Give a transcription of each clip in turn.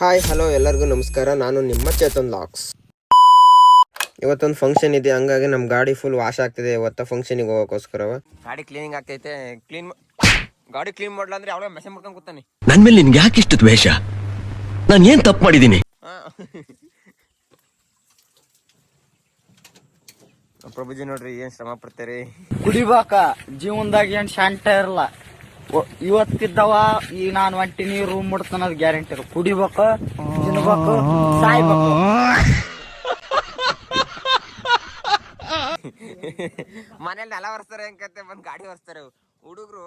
Hi hello ಎಲ್ಲರಿಗೂ ನಮಸ್ಕಾರ. ನಾನು ನಿಮ್ಮ ಚೇತನ್ ಲಾಕ್ಸ್. ಇವತ್ತೊಂದು ಫಂಕ್ಷನ್ ಇದೆ. ಹಂಗಾಗಿ ನಮ್ಮ ಗಾಡಿ ಫುಲ್ ವಾಶ್ ಆಗ್ತಿದೆ. ಇವತ್ತ ಫಂಕ್ಷನಿಗೆ ಹೋಗೋಕ್ಕೋಸ್ಕರ ಗಾಡಿ ಕ್ಲೀನಿಂಗ್ ಆಗ್ತೈತೆ. ಕ್ಲೀನ್ ಗಾಡಿ ಕ್ಲೀನ್ ಮಾಡ್ಲಾಂದ್ರೆ ಅವಳೇ ಮೆಸೇಜ್ ಮಾಡ್ಕೊಂಡು ಕೂತಾನೆ. ನನ್ನ ಮೇಲೆ ನಿನ್ಗೆ ಯಾಕೆ ಇಷ್ಟು ದ್ವೇಷ? ನಾನು ಏನು ತಪ್ಪು ಮಾಡಿದ್ದೀನಿ? ಪ್ರಭುಜಿ ನೋಡ್ರಿ ಏನ್ ಶ್ರಮ ಪಡ್ತೀರಿ? ಕುಡಿಬೇಕ. ಜೀವನದಾಗ ಏನ್ ಶಾಂತ ಇರಲ್ಲ ಇವತ್ತಿದ್ದವ, ಈ ನಾನು ಹೊಂಟಿನಿ ರೂಮ್ ಮುಡ್ತಾನದ್ ಗ್ಯಾರಂಟಿ ಕುಡಿಬೇಕು, ತಿನ್ಬೇಕು, ಸಾಯ್ಬೇಕು. ಮನೇಲಿ ನೆಲ ಒರೆಸ್ತಾರೆ ಹೆಂಗತ್ತೆ ಬಂದ್ ಗಾಡಿ ಒರೆಸ್ತಾರೆ ಹುಡುಗರು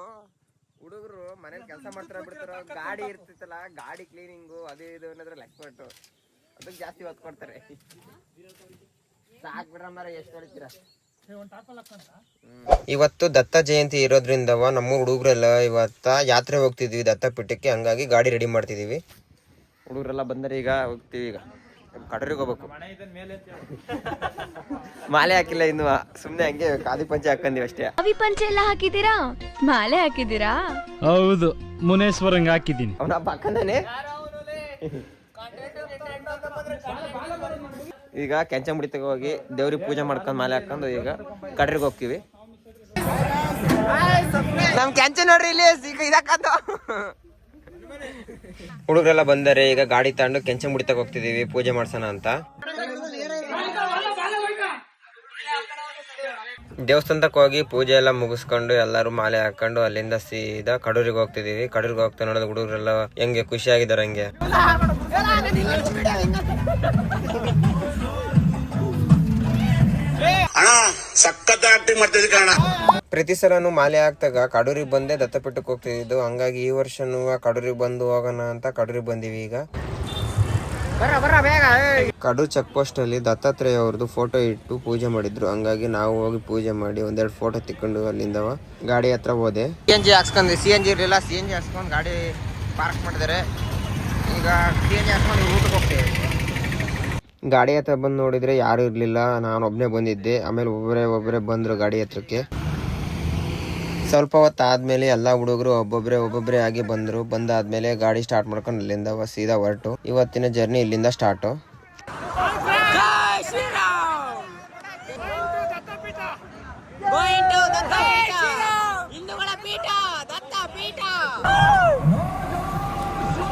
ಹುಡುಗರು ಮನೇಲಿ ಕೆಲಸ ಮಾಡ್ತಾರ ಬಿಡ್ತಾರ. ಗಾಡಿ ಇರ್ತಿತ್ತಲ್ಲ, ಗಾಡಿ ಕ್ಲೀನಿಂಗು ಅದು ಇದು ಅನ್ನೋದ್ರ ಎಕ್ಸ್ಪರ್ಟ್ ಅದಕ್ಕೆ ಜಾಸ್ತಿ ಒತ್ತು ಕೊಡ್ತಾರೆ ಸಾಕ್ ಬಿಡ್ರ ಮರ ಎಷ್ಟು ಹೊಡಿತೀರ? ಇವತ್ತು ದತ್ತ ಜಯಂತಿ ಇರೋದ್ರಿಂದ ನಮ್ಮ ಹುಡುಗರೆಲ್ಲ ಇವತ್ತ ಯಾತ್ರೆ ಹೋಗ್ತಿದ್ವಿ ದತ್ತ ಪೀಠಕ್ಕೆ ಹಂಗಾಗಿ ಗಾಡಿ ರೆಡಿ ಮಾಡ್ತಿದೀವಿ. ಹುಡುಗರೆಲ್ಲ ಬಂದರೆ ಈಗ ಹೋಗ್ತೀವಿ ಈಗ. ಕಡರಿಗೆ ಹೋಗ್ಬೇಕು. ಮಾಲೆ ಹಾಕಿಲ್ಲ ಇನ್ನು. ಸುಮ್ಮನೆ ಹಂಗೆ ಕಾದಿ ಪಂಚೆ ಹಾಕಂದಿವಿ ಅಷ್ಟೇ. ಅವಿ ಪಂಚೆ ಎಲ್ಲ ಹಾಕಿದ್ದೀರಾ? ಮಾಲೆ ಹಾಕಿದ್ದೀರಾ? ಹೌದು ಮುನೇಶ್ವರಂಗ್ ಹಾಕಿದ್ದೀನಿ. ಅವನ ಪಕ್ಕಂದಾನೆ ಈಗ ಕೆಂಚಂಬುಡಿ ಹೋಗಿ ದೇವ್ರಿಗೆ ಪೂಜೆ ಮಾಡ್ಕೊಂಡು ಮಾಲೆ ಹಾಕೊಂಡು ಈಗ ಕಡ್ರಿಗೆ ಹೋಗ್ತೀವಿ. ನಮ್ ಕೆಂಚ ನೋಡ್ರಿ ಇಲ್ಲಿ, ಈಗ ಇದಕ್ಕಂತ. ಹುಡುಗರೆಲ್ಲ ಬಂದರೆ ಈಗ ಗಾಡಿ ತಗೊಂಡು ಕೆಂಚಂಬುಡಿ ಹೋಗ್ತಿದೀವಿ ಪೂಜೆ ಮಾಡ್ಸೋಣ ಅಂತ. ದೇವಸ್ಥಾನಕ್ಕೆ ಹೋಗಿ ಪೂಜೆ ಎಲ್ಲ ಮುಗಿಸ್ಕೊಂಡು ಎಲ್ಲರೂ ಮಾಲೆ ಹಾಕೊಂಡು ಅಲ್ಲಿಂದ ಸೀದಾ ಕಡೂರಿಗೆ ಹೋಗ್ತಿದೀವಿ ಕಡೂರಿಗೆ ಹೋಗ್ತಾ ನೋಡೋದು ಹುಡುಗರೆಲ್ಲ ಹೆಂಗೆ ಖುಷಿಯಾಗಿದ್ದಾರೆ ಹಂಗೆ. ಸಖತ್ ಆಕ್ಟಿಂಗ್ ಪ್ರತಿ ಸಲನು ಮಾಲೆ ಆಗ್ತಾಗ ಕಡೂರಿಗೆ ಬಂದೇ ದತ್ತಪೀಠಕ್ಕೆ ಹೋಗ್ತಿದ್ದು ಹಂಗಾಗಿ ಈ ವರ್ಷನೂ ಕಡೂರಿಗೆ ಬಂದು ಹೋಗೋಣ ಅಂತ ಕಡೂರಿಗೆ ಬಂದೀವಿ ಈಗ. ಕಡೂರು ಚೆಕ್ ಪೋಸ್ಟ್ ಅಲ್ಲಿ ದತ್ತಾತ್ರೇಯ ಅವ್ರದ್ದು ಫೋಟೋ ಇಟ್ಟು ಪೂಜೆ ಮಾಡಿದ್ರು. ಹಂಗಾಗಿ ನಾವು ಹೋಗಿ ಪೂಜೆ ಮಾಡಿ ಒಂದೆರಡು ಫೋಟೋ ತಿಕ್ಕೊಂಡು ಅಲ್ಲಿಂದವ ಗಾಡಿ ಹತ್ರ ಹೋದೆ. ಸಿ ಎನ್ ಜಿ ಹಾಕ್ಸ್ಕೊಂಡು ಸಿ ಎನ್ ಜಿ ಇರಲಿಲ್ಲ. ಸಿ ಎನ್ ಜಿ ಹಾಕ್ಸ್ಕೊಂಡು ಗಾಡಿ ಪಾರ್ಕ್ ಮಾಡಿದ್ದಾರೆ. ಈಗ ಸಿ ಎನ್ ಜಿ ಹಾಕ್ಸ್ಕೊಂಡು ಊಟಕ್ಕೆ ಹೋಗ್ತೇವೆ. ಗಾಡಿ ಹತ್ರ ಬಂದು ನೋಡಿದ್ರೆ ಯಾರು ಇರಲಿಲ್ಲ. ನಾನು ಒಬ್ಬನೇ ಬಂದಿದ್ದೆ. ಆಮೇಲೆ ಒಬ್ಬರೇ ಒಬ್ಬರೇ ಬಂದರು ಗಾಡಿ ಹತ್ರಕ್ಕೆ. ಸ್ವಲ್ಪ ಹೊತ್ತು ಆದಮೇಲೆ ಎಲ್ಲ ಹುಡುಗರು ಒಬ್ಬೊಬ್ರೆ ಒಬ್ಬೊಬ್ರೆ ಆಗಿ ಬಂದರು. ಬಂದಾದ್ಮೇಲೆ ಗಾಡಿ ಸ್ಟಾರ್ಟ್ ಮಾಡ್ಕೊಂಡು ಅಲ್ಲಿಂದ ಸೀದಾ ಹೊರಟು. ಇವತ್ತಿನ ಜರ್ನಿ ಇಲ್ಲಿಂದ ಸ್ಟಾರ್ಟು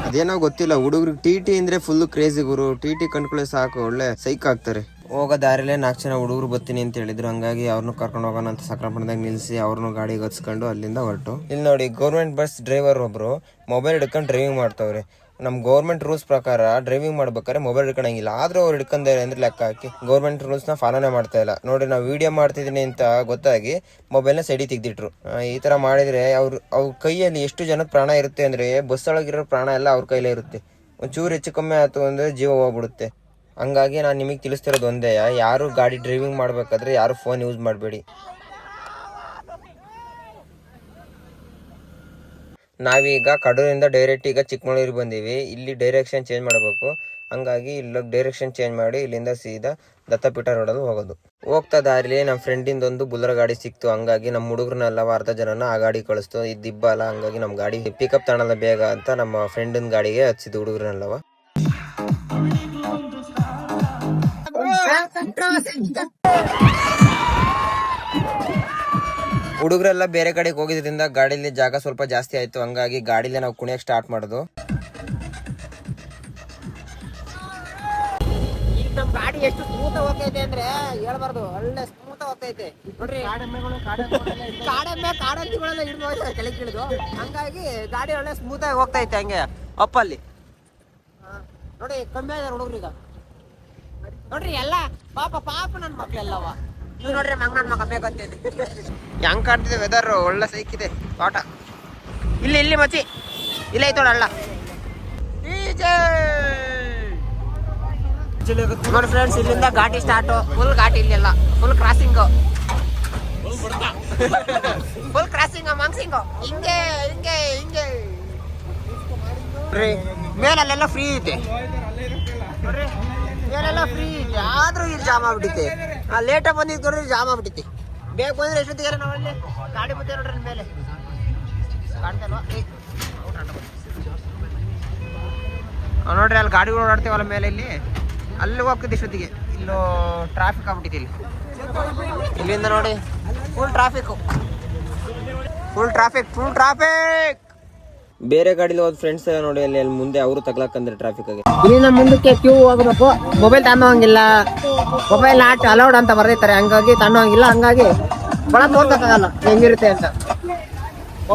ಅದೇನೋ ಗೊತ್ತಿಲ್ಲ, ಹುಡುಗರು ಟಿ ಟಿ ಅಂದ್ರೆ ಫುಲ್ ಕ್ರೇಜಿ ಗುರು. ಟಿ ಟಿ ಕಂಡ್ಕೊಳ್ಳೆ ಸಾಕು, ಒಳ್ಳೆ ಸೈಕ್ ಆಗ್ತಾರೆ. ಹೋಗ ದಾರಿಲೇ ನಾಲ್ಕು ಜನ ಹುಡುಗರು ಬರ್ತೀನಿ ಅಂತ ಹೇಳಿದ್ರು. ಹಂಗಾಗಿ ಅವ್ರನ್ನು ಕರ್ಕೊಂಡು ಹೋಗೋಣ ಅಂತ ಸಕ್ರಮಣದಾಗ ನಿಲ್ಲಿಸಿ ಅವ್ರನ್ನು ಗಾಡಿಗೆ ಹಚ್ಕೊಂಡು ಅಲ್ಲಿಂದ ಹೊರಟು. ಇಲ್ಲಿ ನೋಡಿ ಗೌರ್ಮೆಂಟ್ ಬಸ್ ಡ್ರೈವರ್ ಒಬ್ರು ಮೊಬೈಲ್ ಹಿಡ್ಕೊಂಡು ಡ್ರೈವಿಂಗ್ ಮಾಡ್ತಾವ್ರೆ. ನಮ್ಮ ಗೌರ್ಮೆಂಟ್ ರೂಲ್ಸ್ ಪ್ರಕಾರ ಡ್ರೈವಿಂಗ್ ಮಾಡ್ಬೇಕಾದ್ರೆ ಮೊಬೈಲ್ ಹಿಡ್ಕೊಳಂಗಿಲ್ಲ. ಆದ್ರೂ ಅವ್ರು ಹಿಡ್ಕೊಂಡಾರೆ ಅಂದ್ರೆ ಲೆಕ್ಕ ಹಾಕಿ. ಗೌರ್ಮೆಂಟ್ ರೂಲ್ಸ್ನ ಫಾಲೋನೇ ಮಾಡ್ತಾ ಇಲ್ಲ. ನೋಡಿ ನಾವು ವಿಡಿಯೋ ಮಾಡ್ತಿದ್ದೀನಿ ಅಂತ ಗೊತ್ತಾಗಿ ಮೊಬೈಲ್ನ ಸೈಡಿ ತೆಗ್ದಿಟ್ರು. ಈ ತರ ಮಾಡಿದ್ರೆ ಅವ್ರ ಅವ್ರ ಕೈಯಲ್ಲಿ ಎಷ್ಟು ಜನದ ಪ್ರಾಣ ಇರುತ್ತೆ ಅಂದ್ರೆ ಬಸ್ ಒಳಗಿರೋ ಪ್ರಾಣ ಎಲ್ಲ ಅವ್ರ ಕೈಲೇ ಇರುತ್ತೆ. ಒಂಚೂರು ಹೆಚ್ಚು ಕಮ್ಮಿ ಆಯ್ತು ಅಂದರೆ ಜೀವ ಹೋಗ್ಬಿಡುತ್ತೆ. ಹಂಗಾಗಿ ನಾನು ನಿಮಗೆ ತಿಳಿಸ್ತಿರೋದು ಒಂದೇ, ಯಾರು ಗಾಡಿ ಡ್ರೈವಿಂಗ್ ಮಾಡಬೇಕಾದ್ರೆ ಯಾರು ಫೋನ್ ಯೂಸ್ ಮಾಡಬೇಡಿ. ನಾವೀಗ ಕಡೂರಿಂದ ಡೈರೆಕ್ಟ್ ಈಗ ಚಿಕ್ಕಮಗಳೂರಿಗೆ ಬಂದೀವಿ. ಇಲ್ಲಿ ಡೈರೆಕ್ಷನ್ ಚೇಂಜ್ ಮಾಡಬೇಕು. ಹಂಗಾಗಿ ಇಲ್ಲಿ ಡೈರೆಕ್ಷನ್ ಚೇಂಜ್ ಮಾಡಿ ಇಲ್ಲಿಂದ ಸೀದಾ ದತ್ತಪೀಠ ರೋಡಲ್ಲಿ ಹೋಗೋದು. ಹೋಗ್ತಾ ದಾರಿಲಿ ನಮ್ಮ ಫ್ರೆಂಡಿಂದ ಒಂದು ಬುಲ್ಲರ ಗಾಡಿ ಸಿಕ್ತು. ಹಂಗಾಗಿ ನಮ್ಮ ಹುಡುಗರನ್ನೆಲ್ಲ ಅರ್ಧ ಜನನ ಆ ಗಾಡಿ ಕಳಿಸ್ತು. ಇದ್ದಿಬ್ಬ ಅಲ್ಲ, ಹಂಗಾಗಿ ನಮ್ಮ ಗಾಡಿ ಪಿಕಪ್ ತಗೊಳಲ್ಲ ಬೇಗ ಅಂತ ನಮ್ಮ ಫ್ರೆಂಡಿನ ಗಾಡಿಗೆ ಹಚ್ಚಿದ್ದು ಹುಡುಗರನ್ನೆಲ್ಲವ. ಹುಡುಗರೆಲ್ಲ ಬೇರೆ ಕಡೆಗೆ ಹೋಗಿದ್ರಿಂದ ಗಾಡಿಲಿ ಜಾಗ ಸ್ವಲ್ಪ ಜಾಸ್ತಿ ಆಯ್ತು. ಹಂಗಾಗಿ ಗಾಡಿಲೇ ನಾವು ಕುಣಿಯಕ್ಕೆ ಸ್ಟಾರ್ಟ್ ಮಾಡೋದು. ಈಗ ಗಾಡಿ ಎಷ್ಟು ಸ್ಮೂತ್ ಹೋಗ್ತೈತೆ ಅಂದ್ರೆ ಹೇಳ್ಬಾರ್ದು. ಒಳ್ಳೆ ಸ್ಮೂತ್ ಹೋಗ್ತೈತೆ. ನೋಡ್ರಿ, ಕಾಡೆಮ್ಮೆ ಕಾಡಂತಿಗಳೆಲ್ಲ ಹಿಡಿದು ಕೆಳಗೆ ಇಳಿದು ಹಂಗಾಗಿ ಗಾಡಿ ಒಳ್ಳೆ ಸ್ಮೂತ್ ಆಗಿ ಹೋಗ್ತೈತೆ ಹಂಗೆ. ಅಪ್ಪಲ್ಲಿ ನೋಡಿ, ಕಮ್ಮಿ ಆದ್ರೆ ಹುಡುಗ್ರೀಗ ನೋಡ್ರಿ, ಎಲ್ಲ ಪಾಪ ಪಾಪ ನನ್ನ ಮಕ್ಳೆಲ್ಲವ. ನೀವು ನೋಡ್ರಿ ಮಂಗ ನನ್ನ ಮಗ ಬೇಕಂತೈತಿ ಹೆಂಗ್ ಕಾಣ್ತಿದೆ ವೆದರ್ ಒಳ್ಳೆ ಸೈಕಿದೆ ತೋಟ ಇಲ್ಲಿ ಇಲ್ಲಿ ಮಚಿ ಇಲ್ಲ ಐತೋಡ ಅಲ್ಲ. ನೋಡಿ ಫ್ರೆಂಡ್ಸ್ ಇಲ್ಲಿಂದ ಘಾಟಿ ಸ್ಟಾರ್ಟು ಫುಲ್ ಘಾಟಿ ಇಲ್ಲೆಲ್ಲ. ಫುಲ್ ಕ್ರಾಸಿಂಗ್ ಫುಲ್ ಕ್ರಾಸಿಂಗ್ ಮಂಗ್ಸಿಂಗ್ ಹಿಂಗೆ ಹಿಂಗೆ ಹಿಂಗೆ. ಮೇಲೆಲ್ಲ ಫ್ರೀ ಐತೆ ಮೇಲೆಲ್ಲ ಫ್ರೀ ಇದೆ. ಆದ್ರೂ ಇಲ್ಲಿ ಜಾಮ್ ಆಗ್ಬಿಟ್ಟಿದೆ. ಲೇಟಾಗಿ ಬಂದಿದ್ದು ಕೊಡ್ರಿ ಜಾಮ್ ಆಗ್ಬಿಟ್ಟಿದೆ ಬೇಗ ಬಂದ್ರೆ ಎಷ್ಟೊತ್ತಿಗೆ ನಾವಲ್ಲಿ ಗಾಡಿ ಬತ್ತೆ ನೋಡ್ರಿ ಮೇಲೆ. ಕಾಣ್ತಲ್ವಾ ನೋಡ್ರಿ ಅಲ್ಲಿ ಗಾಡಿಗಳು ಓಡಾಡ್ತೀವಲ್ಲ ಮೇಲೆ ಇಲ್ಲಿ. ಅಲ್ಲಿ ಹೋಗ್ತಿದ್ದೆ ಇಷ್ಟೊತ್ತಿಗೆ ಇಲ್ಲೂ ಟ್ರಾಫಿಕ್ ಆಗ್ಬಿಟ್ಟಿದೆ ಇಲ್ಲಿ. ಇಲ್ಲಿಂದ ನೋಡಿ full traffic full traffic full traffic ಬೇರೆ ಗಾಡಿಲಿ ಹೋದ್ ಫ್ರೆಂಡ್ಸ್ ನೋಡಿ, ಅಲ್ಲಿ ಅಲ್ಲಿ ಮುಂದೆ ಅವರು ತಗ್ಲಾಕಂದ್ರೆ ಟ್ರಾಫಿಕ್ ಆಗಿ. ಇಲ್ಲಿಂದ ಮುಂದಕ್ಕೆ ಕ್ಯೂ ಹೋಗ್ಬೇಕು. ಮೊಬೈಲ್ ತನ್ನೋಂಗಿಲ್ಲ. ಮೊಬೈಲ್ ನಾಟ್ ಅಲೌಡ್ ಅಂತ ಬರ್ದಿರ್ತಾರೆ ಹಂಗಾಗಿ ತನ್ನೋಂಗಿಲ್ಲ. ಹಂಗಾಗಿ ಬಹಳ ತೋರ್ಸಕ್ಕಾಗಲ್ಲ. ಹೆಂಗಿರುತ್ತೆ ಅಂತ.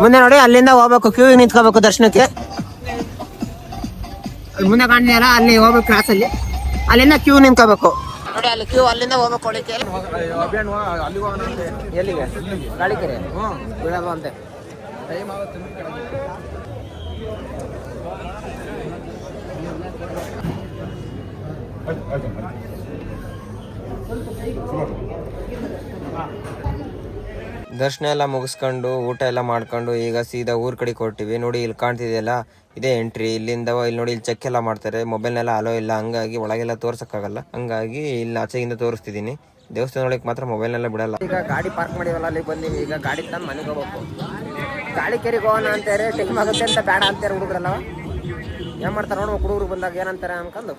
ಮುಂದೆ ನೋಡಿ, ಅಲ್ಲಿಂದ ಹೋಗ್ಬೇಕು. ಕ್ಯೂ ನಿಂತ್ಕೋಬೇಕು ದರ್ಶನಕ್ಕೆ. ಮುಂದೆ ಕಾಣ್ತಿದೆಯಲ್ಲ ಅಲ್ಲಿ ಹೋಗ್ಬೇಕು ಕ್ರಾಸ್ ಅಲ್ಲಿ. ಅಲ್ಲಿಂದ ಕ್ಯೂ ನಿಂತ್ಕೋಬೇಕು. ನೋಡಿ, ಅಲ್ಲಿ ಕ್ಯೂ ಅಲ್ಲಿಂದ ಹೋಗ್ಬೇಕು ಒಳಕ್ಕೆ ಎಲ್ಲಿಗೆ? ಗಾಳಿಕೆರೆ? ಬಿಡಲ್ವ ದರ್ಶನ ಎಲ್ಲ ಮುಗಿಸ್ಕೊಂಡು ಊಟ ಎಲ್ಲ ಮಾಡ್ಕೊಂಡು ಈಗ ಸೀದಾ ಊರ್ ಕಡೆ ಕೊಟ್ಟಿವಿ ನೋಡಿ ಇಲ್ಲಿ ಕಾಣ್ತಿದೆಯಲ್ಲ ಇದೇ ಎಂಟ್ರಿ ಇಲ್ಲಿಂದ ಇಲ್ಲಿ ನೋಡಿ ಇಲ್ಲಿ ಚೆಕ್ ಎಲ್ಲ ಮಾಡ್ತಾರೆ. ಮೊಬೈಲ್ನೆಲ್ಲ ಅಲೋ ಇಲ್ಲ. ಹಂಗಾಗಿ ಒಳಗೆಲ್ಲ ತೋರ್ಸಕ್ಕಾಗಲ್ಲ. ಹಂಗಾಗಿ ಇಲ್ಲಿ ಆಚೆಗಿಂದ ತೋರಿಸ್ತಿದ್ದೀನಿ ದೇವಸ್ಥಾನ ಒಳಗೆ ಮಾತ್ರ ಮೊಬೈಲ್ನೆಲ್ಲ ಬಿಡಲ್ಲ. ಈಗ ಗಾಡಿ ಪಾರ್ಕ್ ಮಾಡಿವಲ್ಲ ಅಲ್ಲಿ ಬಂದೀವಿ. ಈಗ ಗಾಡಿ ತಂದು ಮನೆಗೆ ಹೋಗ್ಬೇಕು. ಗಾಡಿ ಕೆರೆಗೆ ಹೋಗೋಣ ಅಂತಾರೆ. ಟೈಮ್ ಆಗುತ್ತೆ ಅಂತ ಬೇಡ ಅಂತಾರೆ ಹುಡುಗರಲ್ಲ. ಏನ್ ಮಾಡ್ತಾರೆ ನೋಡ್ಬೇಕು ಹುಡುಗರು ಬಂದಾಗ ಏನಂತಾರೆ ಅನ್ಕೊಂಡು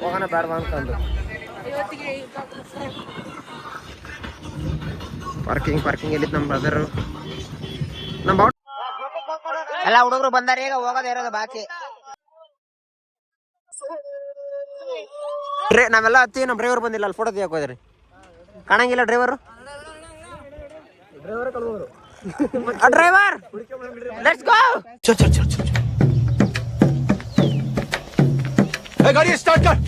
ಹೋಗೋಣ ಬೇಡವಾ ಅಂತಂದು ಪಾರ್ಕಿಂಗ್ ಪಾರ್ಕಿಂಗ್ ಎಲ್ಲಿತ್ತು ನಮ್ಮ ಬ್ರದರ್ ನಮ್ಮ ಎಲ್ಲ ಹುಡುಗರು ಬಂದಾರ ಈಗ ಹೋಗೋದೇ ಇರೋದು ಬಾಕಿ. ಡ್ರೈ ನಾವೆಲ್ಲ ಹತ್ತಿ ನಮ್ಮ ಡ್ರೈವರ್ ಬಂದಿಲ್ಲ ಅಲ್ಲಿ ಫೋಟೋ ತೆಗಿಯಕ್ಕೆ ಹೋದ್ರಿ. ಕಾಣಂಗಿಲ್ಲ ಡ್ರೈವರು ಡ್ರೈವರ್ ಲೆಟ್ಸ್ ಗೋ ಗಾಡಿ ಸ್ಟಾರ್ಟ್ ಕರ್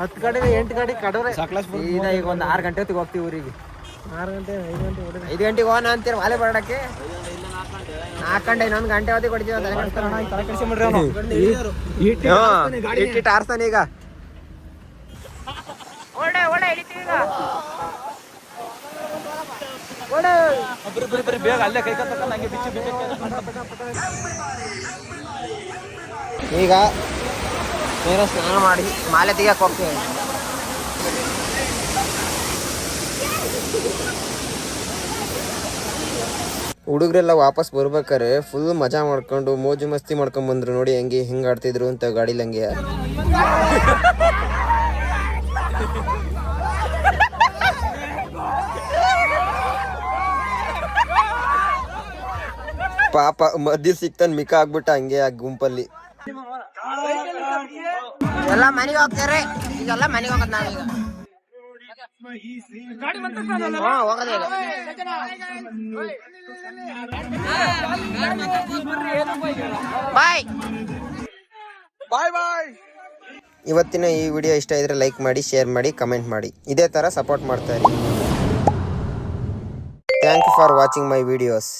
ಹತ್ತು ಗಾಡಿ ಎಂಟು ಗಾಡಿ ಕಡವ್ರೆ. ಈಗ ಈಗ ಒಂದು ಆರು ಗಂಟೆ ಹೊತ್ತಿಗೆ ಹೋಗ್ತೀವಿ ಊರಿಗೆ. ಆರು ಗಂಟೆ ಐದು ಗಂಟೆ ಐದು ಗಂಟೆಗೆ ಹೋಗೋಣ ಅಂತೀರಿ ಮಾಲೆ ಬರಡಕ್ಕೆ ನಾಲ್ಕು ಗಂಟೆ ಇನ್ನೊಂದು ಗಂಟೆ ಹೊತ್ತಿಗೆ ಕೊಡ್ತೀವಿ ಇಟ್ಟಿಟ್ಟು ಆರ್ಸ್ತಾನೆ ಈಗ. ಒಳ್ಳೆ ಒಳ್ಳೆ ಹಿಡಿತೀವಿ ಈಗ. ಈಗ ನೀರು ಸ್ನಾನ ಮಾಡಿ ಮಾಲೆ ತೆಗಿಯಕ್ಕೆ ಹೋಗ್ತೀವಿ ಹುಡುಗರೆಲ್ಲ ವಾಪಸ್ ಬರ್ಬೇಕಾರೆ ಫುಲ್ ಮಜಾ ಮಾಡ್ಕೊಂಡು ಮೋಜು ಮಸ್ತಿ ಮಾಡ್ಕೊಂಡ್ ಬಂದ್ರು ನೋಡಿ ಹೆಂಗೆ ಹಿಂಗಾಡ್ತಿದ್ರು ಅಂತ ಗಾಡಿಲಿ ಪಾಪ ಮದ್ದಿ ಸಿಕ್ತಾನ ಮಿಕ ಆಗ್ಬಿಟ್ಟ ಹಂಗೆ ಆ ಗುಂಪಲ್ಲಿ. ಎಲ್ಲ ಮನೆಗೆ ಹೋಗ್ತಾರೆ? ಈಗೆಲ್ಲ ಮನೆಗೆ ಹೋಗೋದು ನಾವೀಗ. ಬಾಯ್. ಇವತ್ತಿನ ಈ ವಿಡಿಯೋ ಇಷ್ಟ ಇದ್ರೆ ಲೈಕ್ ಮಾಡಿ ಶೇರ್ ಮಾಡಿ ಕಮೆಂಟ್ ಮಾಡಿ. ಇದೇ ತರ ಸಪೋರ್ಟ್ ಮಾಡ್ತಾ ಇರಿ. Thank you for watching my videos